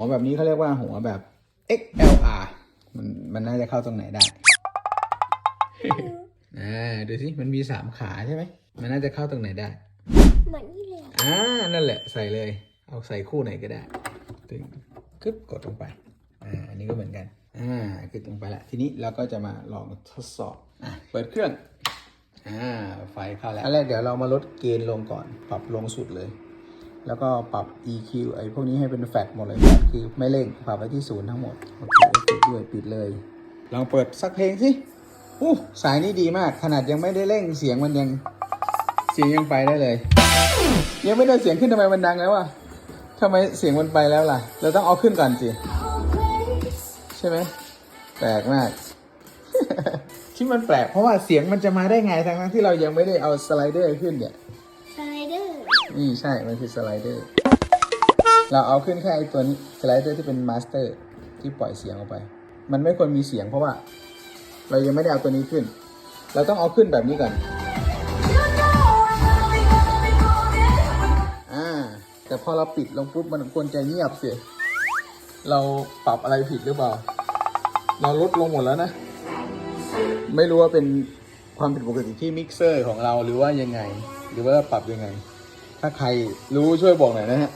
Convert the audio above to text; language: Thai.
หัวแบบนี้เขาเรียกว่าหัวแบบ XLR มันมันน่าจะเข้าตรงไหนได้อ่าดูสิมันมีสามขาใช่ไหมมันน่าจะเข้าตรงไหนได้เหมือนนี่เลยอ่านั่นแหละใส่เลย เอาใส่คู่ไหนก็ได้ตึงกึ๊บกดลงไปอ่าอันนี้ก็เหมือนกันอ่ากดลงไปละทีนี้เราก็จะมาลองทดสอบอะเปิดเครื่องอ่าไฟเข้าแล้วอันแรกเดี๋ยวเรามาลดเกณฑ์ลงก่อน ปรับลงสุดเลย แล้วก็ปรับ EQ ไอ้พวกนี้ให้เป็นแฟลตหมดเลยแฟลตคือไม่เร่งปรับไว้ที่ศูนย์ทั้งหมดโอเคปิดด้วยปิดเลยลองเปิดสักเพลงสิอู้สายนี้ดีมาก ขนาดยังไม่ได้เร่งเสียงมันยังเสียงยังไปได้เลย ยังไม่ได้เสียงขึ้นทำไมมันดังแล้วอะทำไมเสียงมันไปแล้วล่ะ เราต้องเอาขึ้นก่อนสิ ใช่ไหมแปลกมากที่มันแปลกเพราะว่าเสียงมันจะมาได้ไงทั้งที่เรายังไม่ได้เอาสไลเดอร์ขึ้นเนี่ย นี่ใช่ มันคือสไลเดอร์ เราเอาขึ้นแค่ไอตัวนี้สไลเดอร์ที่เป็นมาสเตอร์ที่ปล่อยเสียงออกไป มันไม่ควรมีเสียงเพราะว่า เรายังไม่ได้เอาตัวนี้ขึ้น เราต้องเอาขึ้นแบบนี้ก่อนอ่า แต่พอเราปิดลงปุ๊บมันควรจะเงียบสิเราปรับอะไรผิดหรือเปล่า เราลดลงหมดแล้วนะ ไม่รู้ว่าเป็นความผิดปกติที่มิกเซอร์ของเราหรือว่ายังไง หรือว่าปรับยังไง ถ้าใครรู้ช่วยบอกหน่อยนะฮะ